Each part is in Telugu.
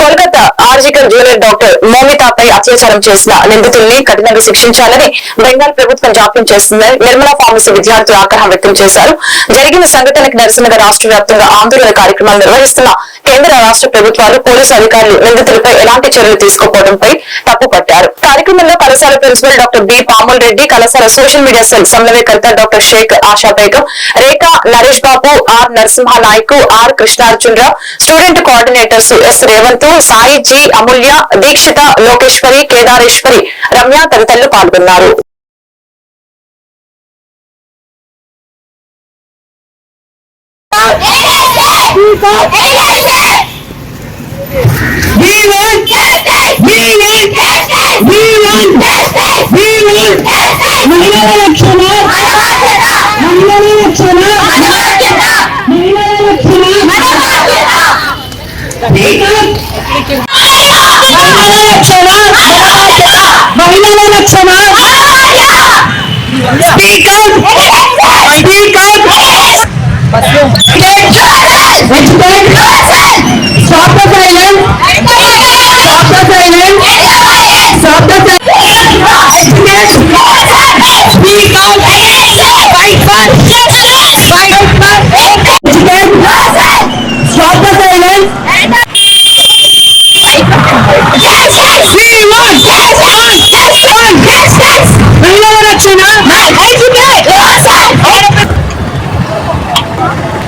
కోల్కతా ఆర్జికల్ జూనియర్ డాక్టర్ మోమితాపై అత్యాచారం చేసిన నిందితుల్ని కఠినంగా శిక్షించాలని బెంగాల్ ప్రభుత్వం జాప్యం చేస్తుందని నిర్మలా ఫార్మసీ విద్యార్థులు ఆగ్రహం వ్యక్తం చేశారు. జరిగిన సంఘటనకు నిరసనగా రాష్ట్ర వ్యాప్తంగా ఆందోళన కార్యక్రమాలు నిర్వహిస్తున్న కేంద్ర రాష్ట్ర ప్రభుత్వాలు పోలీసు అధికారులు నిందితులపై ఎలాంటి చర్యలు తీసుకోకపోవడంపై తప్పుపట్టారు. కార్యక్రమంలో కళాశాల principal doctor B Pamul Reddy కళాశాల సోషల్ మీడియా సెల్ సమన్వయకర్త doctor Shaik Asha Begum Rekha Naresh Babu R Narasimha Nayak R Krishnarjunarao student coordinators S Revanth Sai G Amulya Dikshitha Lokeshwari Kedareshwari Ramya తదితరులు పాల్గొన్నారు. We want महिला रक्षक समाज स्पीकर स्पीकर प्रेसिडेंट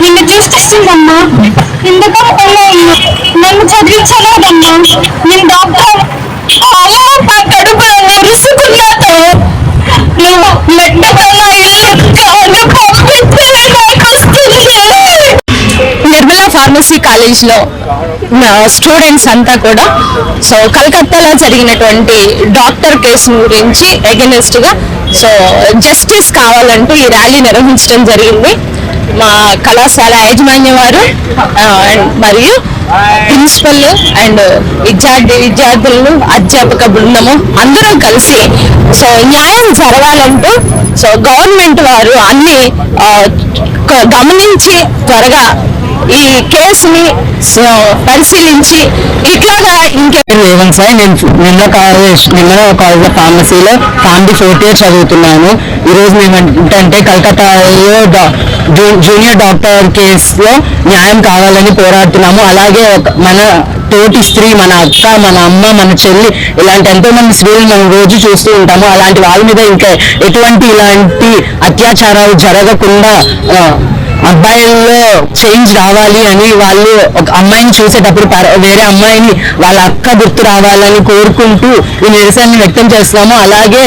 నిన్ను చూస్తుందమ్మా ఎందుకంటే నన్ను చదివించలేదమ్మా. నేను డాక్టర్ అమ్మ నా కడుపులో నరుసుకున్నాతో నువ్వు మెట్టపల్ల ఇల్లు నిర్మలా ఫార్మసీ కాలేజ్లో స్టూడెంట్స్ అంతా కూడా సో కలకత్తాలో జరిగినటువంటి డాక్టర్ కేసు గురించి అగెనిస్ట్గా సో జస్టిస్ కావాలంటూ ఈ ర్యాలీ నిర్వహించడం జరిగింది. మా కళాశాల యాజమాన్య వారు మరియు ప్రిన్సిపల్ అండ్ విద్యార్థి విద్యార్థులను అధ్యాపక బృందము అందరం కలిసి సో న్యాయం జరగాలంటూ సో గవర్నమెంట్ వారు అన్ని ఆ, గమనించి త్వరగా ఈ కేసుని సో పరిశీలించి ఇట్లాగా ఇంకే రేవంత్ సార్? నేను నిన్న కాలేజ్ నిన్న కాలేజ్ ఫార్మసీలో ఫ్యామిలీ ఫోర్త్ ఇయర్ చదువుతున్నాను. ఈరోజు మేము ఏంటంటే కలకత్తాలో జూనియర్ డాక్టర్ కేసులో న్యాయం కావాలని పోరాడుతున్నాము. అలాగే ఒక- మన తోటి స్త్రీ మన అక్క మన అమ్మ మన చెల్లి ఇలాంటి ఎంతో మంది స్త్రీలు మనం రోజు చూస్తూ ఉంటాము. అలాంటి వాళ్ళ మీద ఇంకా ఎటువంటి ఇలాంటి అత్యాచారాలు జరగకుండా అబ్బాయిల్లో చేంజ్ రావాలి అని వాళ్ళు ఒక అమ్మాయిని చూసేటప్పుడు వేరే అమ్మాయిని వాళ్ళ అక్క గుర్తు రావాలని కోరుకుంటూ ఈ నిరసనని వ్యక్తం చేస్తున్నాము. అలాగే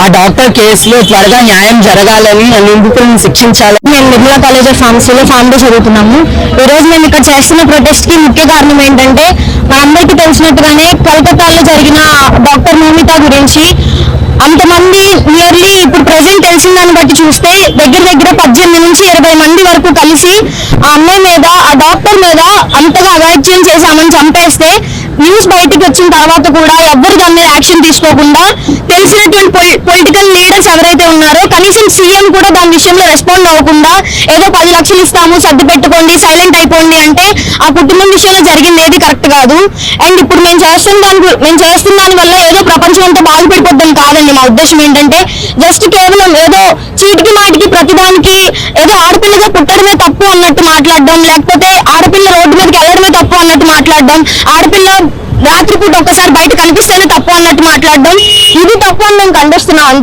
ఆ డాక్టర్ కేసులో త్వరగా న్యాయం జరగాలని నిందితులను శిక్షించాలని మేము నిర్మలా కాలేజ్ ఆఫ్ ఫార్మసీలో ఫార్మసీ చదువుతున్నాము. ఈ రోజు మేము ఇక్కడ చేస్తున్న ప్రొటెస్ట్కి ముఖ్య కారణం ఏంటంటే మనందరికీ తెలిసినట్టుగానే కలకత్తాలో జరిగిన డాక్టర్ మోమిత గురించి అంతమంది నియర్లీ ఇప్పుడు ప్రెసెంట్ తెలిసిన దాన్ని బట్టి చూస్తే దగ్గర దగ్గర పద్దెనిమిది నుంచి ఇరవై మంది వరకు కలిసి ఆ అమ్మాయి మీద ఆ డాక్టర్ మీద అంతగా అవాయిద్యం చేసి ఆమెను చంపేస్తే న్యూస్ బయటికి వచ్చిన తర్వాత కూడా ఎవ్వరు దాని మీద యాక్షన్ తీసుకోకుండా తెలిసినటువంటి పొలిటికల్ లీడర్స్ ఎవరైతే ఉన్నారో కనీసం సీఎం కూడా దాని విషయంలో రెస్పాండ్ అవ్వకుండా ఏదో పది లక్షలు ఇస్తాము సర్ది పెట్టుకోండి సైలెంట్ అయిపోండి అంటే ఆ కుటుంబం విషయంలో జరిగింది ఏది కరెక్ట్ కాదు. అండ్ ఇప్పుడు మేము చేస్తున్న దాని మేము చేస్తున్న దాని వల్ల ఏదో ప్రపంచం అంతా బాగుపడిపోద్దాం కాదండి. మా ఉద్దేశం ఏంటంటే జస్ట్ కేవలం ఏదో చీటికి మాటికి ప్రతిదానికి ఏదో ఆడపిల్లగా పుట్టడమే తప్పు అన్నట్టు మాట్లాడడం లేకపోతే ఆడపిల్ల రోడ్డు మీదకి వెళ్ళడమే తప్పు అన్నట్టు మాట్లాడడం ఆడపిల్ల రాత్రిపూట ఒక్కసారి బయట కనిపిస్తేనే తప్పు అన్నట్టు మాట్లాడడం ఇది తప్పు అని మేము ఖండిస్తున్నాం.